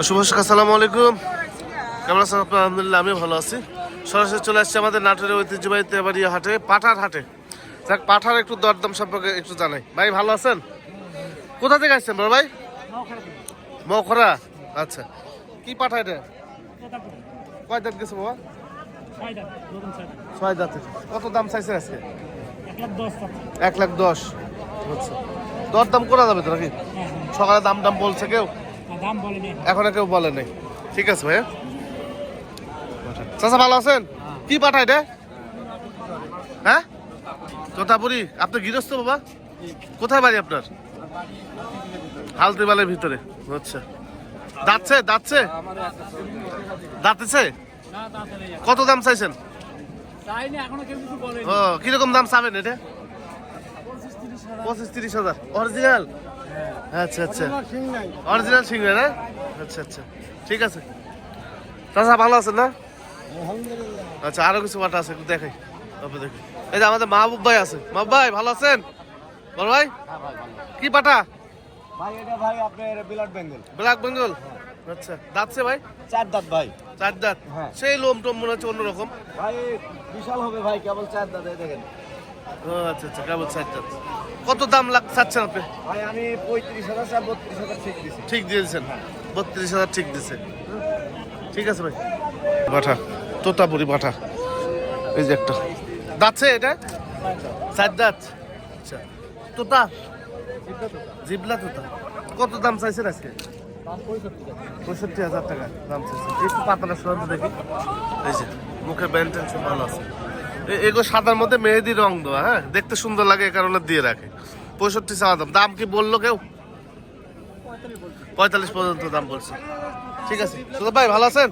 শুভ আসসালামু আলাইকুম। কেমন আছেন আপনার? আলহামদুলিল্লাহ আমি ভালো আছি। সরাসরি চলে আসছি আমাদের নাটোরের ঐতিহ্যবাহী তেবাড়িয়া হাটে, পাঠার হাটে। যাক, পাঠার একটু দরদাম সম্পর্কে একটু জানাই। ভাই, ভালো আছেন? কোথা থেকে আসছেন বড় ভাই? মখরা। আচ্ছা। কি পাঠা এটা? কয় দাঁত গেছে বাবা? ছয় দাঁতের। কত দাম চাইছে আজকে? এক লাখ দশ। আচ্ছা। দরদাম করা যাবে তো নাকি? সকালে দাম দাম বলছে কেউ? এখনও কেউ বলে নাই। ঠিক আছে ভাইয়া। চাচা ভালো আছেন? কি পাঠায় রে হ্যাঁ? তোতাপুরি। আপনি গৃহস্থ বাবা? কোথায় বাড়ি আপনার? হালদিবালের ভিতরে। আচ্ছা। দাঁতছে? দাঁতছে? দাঁতেছে? কত দাম চাইছেন? ও কীরকম দাম চাবেন এটা? পঁচিশ তিরিশ হাজার। অরিজিনাল? আচ্ছা আচ্ছা। অরিজিনাল সিংড়া না? আচ্ছা আচ্ছা। ঠিক আছে। চাচা ভালো আছেন না? আচ্ছা আরও কিছু বাটা আছে একটু দেখাই। তারপরে দেখি। এই যে আমাদের মাহবুব ভাই আছে। মাহবুব ভাই ভালো আছেন? বল ভাই। কি পাটা ভাই এটা ভাই আপনার বিলাট বেঙ্গল। ব্ল্যাক বেঙ্গল? আচ্ছা দাঁতছে ভাই? চার দাঁত ভাই। চার দাঁত? হ্যাঁ। সেই লোম টোম মনে হচ্ছে অন্যরকম। ভাই বিশাল হবে ভাই কেবল চার দাঁত দেখেন। আচ্ছা আচ্ছা কেবল চার দাঁত কত দাম লাগ চাচ্ছেন আপনি? ভাই আমি পঁয়ত্রিশ হাজার বত্রিশ হাজার ঠিক দিছি। ঠিক দিয়েছেন। বত্রিশ হাজার ঠিক দিছে। ঠিক আছে ভাই। বাটা তোতাপুরি বাটা। এই যে একটা। দাঁতছে এটা? চার দাঁত। আচ্ছা। তোতা? জিবলা তোতা। কত দাম চাইছেন আজকে? পঁয়ষট্টি হাজার টাকা দাম চাইছে একটু পাতাটা সরাতে দেখি। এই যে মুখে ব্যান্ড ভালো আছে। এগুলো সাদার মধ্যে মেহেদি রং দেওয়া হ্যাঁ? দেখতে সুন্দর লাগে, এই কারণে দিয়ে রাখে। পঁয়ষট্টি চাওয়া দাম। দাম কি বলল কেউ? পঁয়তাল্লিশ পর্যন্ত দাম বলছে। ঠিক আছে। সুদা ভাই, ভালো আছেন?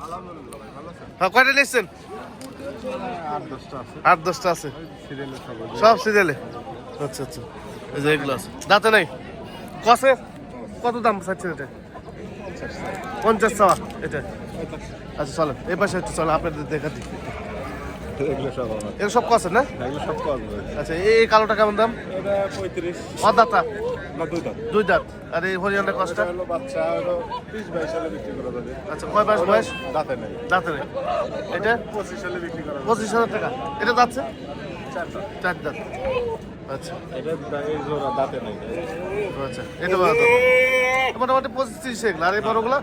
হ্যাঁ কয়টা নিচ্ছেন আট, দশটা আছে। সব সিরিয়ালে? আচ্ছা আচ্ছা। এই যে এগুলো আছে। দাঁতে নাই? কসে? কত দাম চাচ্ছেন এটা? পঞ্চাশ চাওয়া, এটা। আচ্ছা চলেন। এই পাশে চলো আপনাদের দেখা দিই এগুলো সব আমার। এগুলো সব কসে না? এগুলো সব আচ্ছা এই কালোটা কেমন দাম? এটা অদাতা? না দুই দাঁত। দুই দাঁত। আর এই হরিয়ানা কসটা? হলো বাচ্চা হলো বিশ বাইশ সালে বিক্রি করা যাবে। আচ্ছা কয় মাস বয়স? দাঁতে নেই। দাঁতে নেই। এটা? পঁচিশ সালে বিক্রি করা যাবে। পঁচিশ হাজার টাকা। এটা যাচ্ছে চার দাঁত। চার দাঁত। আচ্ছা। এটা জোড়া দাঁতে নেই। আচ্ছা এটা মোটামুটি পঁচিশ তিরিশ এগুলো। আর এই বড়গুলো?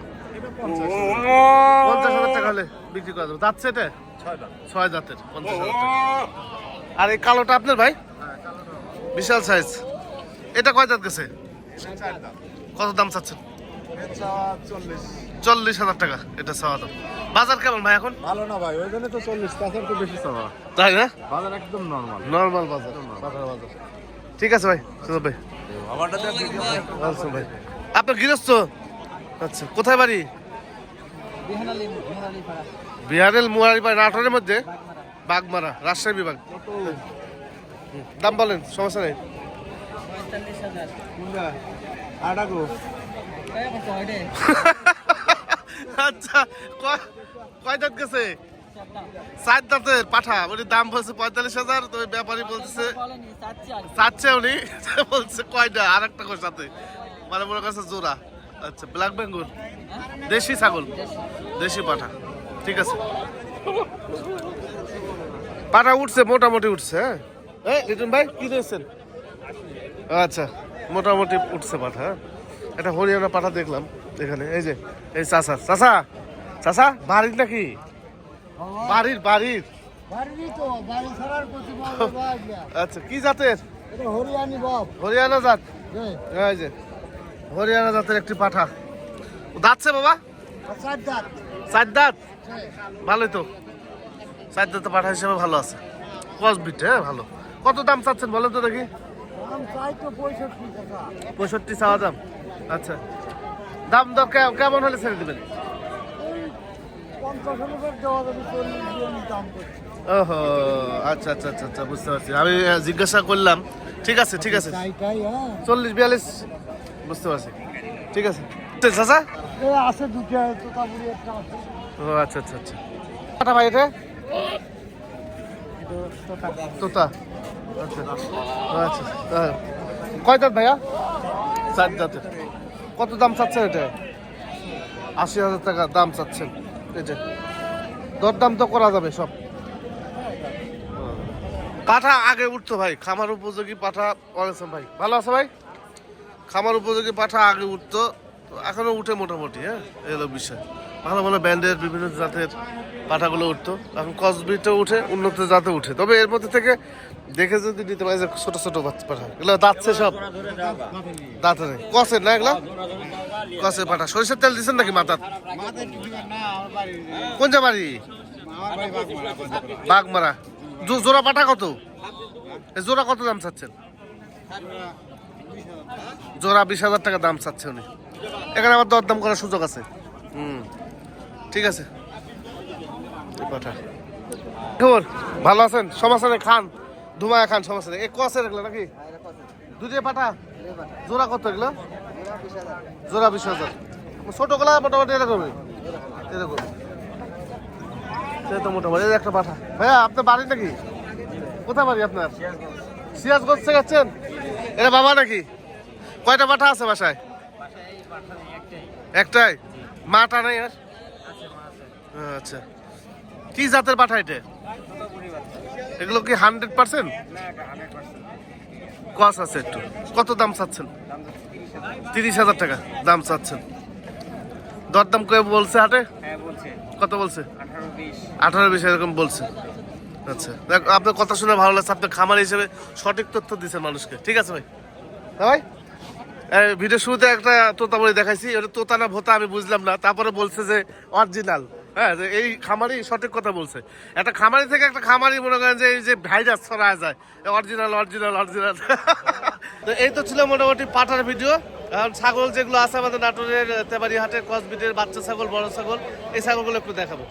পঞ্চাশ হাজার। টাকা হলে বিক্রি করা যাবে। যাচ্ছে এটা? ছয় দাঁতের পঞ্চাশ আর এই কালোটা আপনার ভাই? বিশাল সাইজ এটা কয় দাঁত গেছে? কত দাম চাচ্ছেন? চল্লিশ। হাজার টাকা এটা চাওয়া দাম বাজার কেমন ভাই এখন? ভালো না ভাই ওই জন্য তো চল্লিশ তাছাড়া তো বেশি চাওয়া। তাই না? বাজার একদম নর্মাল নর্মাল বাজার। বাজার ঠিক আছে ভাই সুযোগ ভাই। আচ্ছা ভাই। আপনার গৃহস্থ? আচ্ছা কোথায় বাড়ি? বিহানালি বিহানালি পাড়া। বিহারের মুহারি পাড়া নাটোরের মধ্যে বাগমারা, রাজশাহী বিভাগ। দাম বলেন, সমস্যা নেই। আচ্ছা গেছে? চার উনি দাম বলছে পঁয়তাল্লিশ হাজার, তো চাচ্ছি উনি, বলছে আর একটা মানে জোড়া। আচ্ছা ব্ল্যাক দেশি ছাগল। দেশি পাঠা। ঠিক আছে। পাঠা উঠছে মোটামুটি উঠছে হ্যাঁ? লিটন ভাই? কি দিয়েছেন আচ্ছা মোটামুটি উঠছে পাঠা হ্যাঁ? একটা হরিয়ানা পাঠা দেখলাম এখানে এই যে এই চাষা চাষা চাষা বাড়ির নাকি? বাড়ির বাড়ির। আচ্ছা কি জাতের? হরিয়ানা জাত? এই। যে হরিয়ানা জাতের একটি পাঠা দাঁতছে বাবা? দাঁত। চার দাঁত ভালোই তো। চার দাঁত পাঠা হিসেবে ভালো আছে। কসবিট হ্যাঁ ভালো। কত দাম চাচ্ছেন বলেন তো দেখি? তো পঁয়ষট্টি চাওয়া দাম। আচ্ছা। দাম দর কেমন হলে ছেড়ে দেবেন? ওহো আচ্ছা আচ্ছা আচ্ছা আচ্ছা বুঝতে পারছি। আমি জিজ্ঞাসা করলাম। ঠিক আছে ঠিক আছে। হ্যাঁ। চল্লিশ বিয়াল্লিশ বুঝতে পারছি। ঠিক আছে। চাচা? আছে দুটো তোতাপুরি একটা আছে। ও আচ্ছা আচ্ছা আচ্ছা। কটা ভাই এটা? তোতা। আচ্ছা আচ্ছা। হ্যাঁ। কয় দাঁত ভাইয়া? চার দাঁতের। কত দাম চাচ্ছেন এটা? আশি হাজার টাকা দাম চাচ্ছেন। এই যে দরদাম তো করা যাবে সব। পাঠা আগে উঠতো ভাই খামার উপযোগী পাঠা বলেছেন ভাই। ভালো আছে ভাই? খামার উপযোগী পাঠা আগে উঠতো। তো এখনও উঠে মোটামুটি হ্যাঁ? এই হলো বিষয়। ভালো ভালো ব্যান্ডের, বিভিন্ন জাতের পাঠাগুলো উঠতো। এখন কসবিটা উঠে, উন্নত জাতে উঠে। তবে এর মধ্যে থেকে দেখে যদি নিতে পারে যে ছোটো ছোটো পাঠা। এগুলো দাঁতছে সব। দাঁতে নেই। কষের না এগুলো? কষের পাঠা। সরিষার তেল দিচ্ছেন নাকি মাথার? কোন যা বাড়ি? বাগমারা। জো- জোড়া পাঠা কত? জোড়া কত দাম চাচ্ছেন? জোড়া বিশ হাজার টাকা দাম চাচ্ছে উনি। এখানে আবার দরদাম করার সুযোগ আছে। হুম। ঠিক আছে? পাঠা। খবর? ভালো আছেন? সমস্যা নেই খান। ধুমায় খান সমস্যা নেই এ কষে রাখল নাকি? দুধে পাঠা? জোড়া কত এগুলো? জোড়া বিশ হাজার। ছোট গলা মোটামুটি এরকম। সে তো মোটামুটি। একটা পাঠা। ভাইয়া আপনার বাড়ি নাকি? কোথায় বাড়ি আপনার? সিরাজগঞ্জ। থেকে যাচ্ছেন? এটা বাবা নাকি? কয়টা পাঠা আছে বাসায়? একটাই। মাটা নাই আর? আচ্ছা। কি জাতের পাঠা এটা? এগুলো কি হান্ড্রেড পার্সেন্ট? কস আছে একটু। কত দাম চাচ্ছেন? তিরিশ হাজার টাকা দাম চাচ্ছেন। দরদাম করে বলছে হাটে? হ্যাঁ কত বলছে? আঠারো বিশ। এরকম বলছে। আচ্ছা। দেখ আপনার কথা শুনে ভালো লাগছে। আপনি খামার হিসেবে সঠিক তথ্য দিচ্ছেন মানুষকে। ঠিক আছে ভাই? হ্যাঁ ভাই? ভিডিও শুরুতে একটা তোতাবড়ি দেখাইছি। ওটা তোতা না ভোতা আমি বুঝলাম না। তারপরে বলছে যে অরিজিনাল হ্যাঁ এই খামারি সঠিক কথা বলছে। একটা খামারি থেকে একটা খামারি মনে করেন যে এই যে ভাইরাস ছড়া যায়। অরিজিনাল অরিজিনাল অরিজিনাল তো এই তো ছিল মোটামুটি পাঠার ভিডিও এখন ছাগল যেগুলো আছে আমাদের নাটোরের তেবারি হাটের কসবিটের বাচ্চা ছাগল, বড় ছাগল, এই ছাগলগুলো একটু দেখাবো।